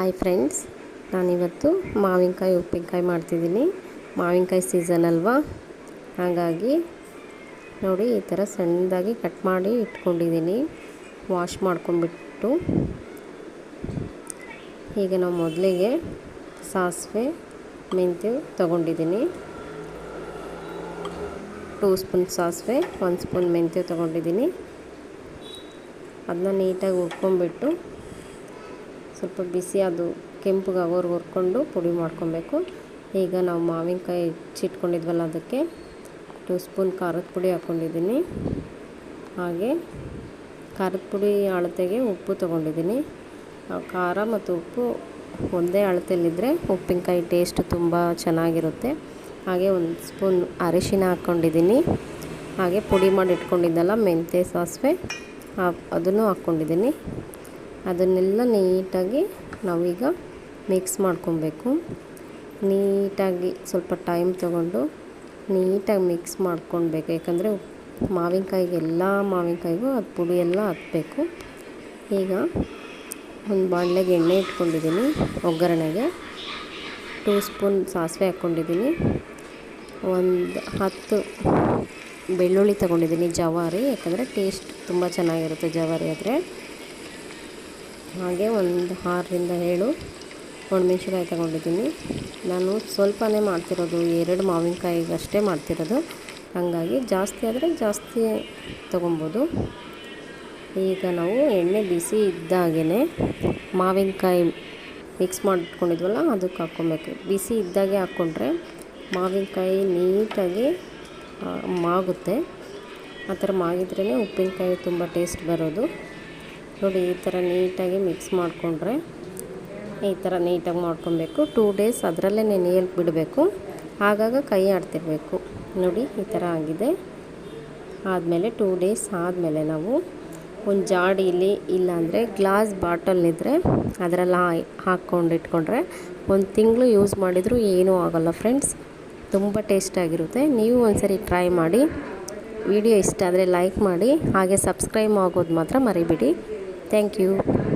Hi friends ನಾನಿವತ್ತು ಮಾವಿನಕಾಯಿ, ಉಪ್ಪಿನಕಾಯಿ ಮಾಡ್ತಿದ್ದೀನಿ. ಮಾವಿನಕಾಯಿ ಸೀಸನ್ ಅಲ್ವಾ? ಹಾಗಾಗಿ ನೋಡಿ ಈ ಥರ ಸಣ್ಣದಾಗಿ ಕಟ್ ಮಾಡಿ ಇಟ್ಕೊಂಡಿದ್ದೀನಿ. ವಾಶ್ ಮಾಡ್ಕೊಂಡ್ಬಿಟ್ಟು. ಈಗ ನಾವು ಮೊದಲಿಗೆ ಸಾಸಿವೆ, ಮೆಂತ್ಯ ತೊಗೊಂಡಿದ್ದೀನಿ. ಟೂ ಸ್ಪೂನ್ ಸಾಸಿವೆ ಒಂದು ಸ್ಪೂನ್ ಮೆಂತ್ಯ ತೊಗೊಂಡಿದ್ದೀನಿ. ಅದನ್ನ ನೀಟಾಗಿ ಹುರ್ಕೊಂಬಿಟ್ಟು ಸ್ವಲ್ಪ ಬಿಸಿ ಅದು ಕೆಂಪಗಾಗೋರ್ಗೆ ಹುರ್ಕೊಂಡು ಪುಡಿ ಮಾಡ್ಕೊಬೇಕು. ಈಗ ನಾವು ಮಾವಿನಕಾಯಿ ಹೆಚ್ಚಿಟ್ಕೊಂಡಿದ್ವಲ್ಲ ಅದಕ್ಕೆ ಟೂ ಸ್ಪೂನ್ ಖಾರದ ಪುಡಿ ಹಾಕ್ಕೊಂಡಿದ್ದೀನಿ ಹಾಗೆ ಖಾರದ ಪುಡಿ ಅಳತೆಗೆ ಉಪ್ಪು ತೊಗೊಂಡಿದ್ದೀನಿ. ಖಾರ ಮತ್ತು ಉಪ್ಪು ಒಂದೇ ಅಳತೆಯಲ್ಲಿದ್ದರೆ ಉಪ್ಪಿನಕಾಯಿ ಟೇಸ್ಟ್ ತುಂಬ ಚೆನ್ನಾಗಿರುತ್ತೆ. ಹಾಗೆ ಒಂದು ಸ್ಪೂನ್ ಅರಿಶಿನ ಹಾಕ್ಕೊಂಡಿದ್ದೀನಿ ಹಾಗೆ ಪುಡಿ ಮಾಡಿ ಇಟ್ಕೊಂಡಿದ್ದಲ್ಲ ಮೆಂತ್ಯ ಸಾಸಿವೆ ಅದನ್ನು ಹಾಕ್ಕೊಂಡಿದ್ದೀನಿ ಅದನ್ನೆಲ್ಲ ನೀಟಾಗಿ ನಾವೀಗ ಮಿಕ್ಸ್ ಮಾಡ್ಕೊಬೇಕು. ನೀಟಾಗಿ ಸ್ವಲ್ಪ ಟೈಮ್ ತಗೊಂಡು ನೀಟಾಗಿ ಮಿಕ್ಸ್ ಮಾಡ್ಕೊಳ್ಬೇಕು. ಯಾಕಂದರೆ ಮಾವಿನಕಾಯಿಗೆ ಎಲ್ಲ ಮಾವಿನಕಾಯಿಗೂ ಅದು ಪುಡಿ ಎಲ್ಲ ಹತ್ತಬೇಕು ಈಗ ಒಂದು ಬಾಣಲೆಗೆ ಎಣ್ಣೆ ಇಟ್ಕೊಂಡಿದ್ದೀನಿ ಒಗ್ಗರಣೆಗೆ. ಟೂ ಸ್ಪೂನ್ ಸಾಸಿವೆ ಹಾಕ್ಕೊಂಡಿದ್ದೀನಿ. ಒಂದು ಹತ್ತು ಬೆಳ್ಳುಳ್ಳಿ ತೊಗೊಂಡಿದ್ದೀನಿ ಜವಾರಿ. ಯಾಕಂದರೆ ಟೇಸ್ಟ್ ತುಂಬ ಚೆನ್ನಾಗಿರುತ್ತೆ ಜವಾರಿ ಆದರೆ. ಹಾಗೆ ಒಂದು ಆರರಿಂದ ಏಳು ಒಣಮೆಣ್ಸಿನ್ಕಾಯಿ ತಗೊಂಡಿದ್ದೀನಿ. ನಾನು ಸ್ವಲ್ಪನೇ ಮಾಡ್ತಿರೋದು, ಎರಡು ಮಾವಿನಕಾಯಿಗಷ್ಟೇ ಮಾಡ್ತಿರೋದು. ಹಾಗಾಗಿ ಜಾಸ್ತಿ ಆದರೆ ಜಾಸ್ತಿ ತೊಗೊಬೋದು. ಈಗ ನಾವು ಎಣ್ಣೆ ಬಿಸಿ ಇದ್ದಾಗೇ ಮಾವಿನಕಾಯಿ ಮಿಕ್ಸ್ ಮಾಡಿಟ್ಕೊಂಡಿದ್ವಲ್ಲ ಅದಕ್ಕೆ ಹಾಕ್ಕೊಬೇಕು. ಬಿಸಿ ಇದ್ದಾಗೆ ಹಾಕ್ಕೊಂಡ್ರೆ ಮಾವಿನಕಾಯಿ ನೀಟಾಗಿ ಮಾಗುತ್ತೆ. ಆ ಥರ ಮಾಗಿದ್ರೇ ಉಪ್ಪಿನಕಾಯಿ ತುಂಬ ಟೇಸ್ಟ್ ಬರೋದು. ನೋಡಿ, ಈ ಥರ ನೀಟಾಗಿ ಮಿಕ್ಸ್ ಮಾಡಿಕೊಂಡ್ರೆ ಈ ಥರ ನೀಟಾಗಿ ಮಾಡ್ಕೊಬೇಕು. ಟೂ ಡೇಸ್ ಅದರಲ್ಲೇ ನೆನೆಯಲು ಬಿಡಬೇಕು. ಆಗಾಗ ಕೈ ಆಡ್ತಿರಬೇಕು. ನೋಡಿ, ಈ ಥರ ಆಗಿದೆ. ಆದಮೇಲೆ ಟೂ ಡೇಸ್ ಆದಮೇಲೆ ನಾವು ಒಂದು ಜಾಡಿಲಿ ಇಲ್ಲಾಂದರೆ ಗ್ಲಾಸ್ ಬಾಟಲ್ನಿದ್ರೆ ಅದರಲ್ಲಿ ಹಾಕ್ಕೊಂಡು ಇಟ್ಕೊಂಡ್ರೆ ಒಂದು ತಿಂಗಳು ಯೂಸ್ ಮಾಡಿದರೂ ಏನೂ ಆಗೋಲ್ಲ ಫ್ರೆಂಡ್ಸ್ ತುಂಬ ಟೇಸ್ಟಾಗಿರುತ್ತೆ ನೀವು ಒಂದ್ಸರಿ ಟ್ರೈ ಮಾಡಿ. ವಿಡಿಯೋ ಇಷ್ಟ ಆದರೆ ಲೈಕ್ ಮಾಡಿ. ಹಾಗೆ ಸಬ್ಸ್ಕ್ರೈಬ್ ಆಗೋದು ಮಾತ್ರ ಮರಿಬೇಡಿ. Thank you.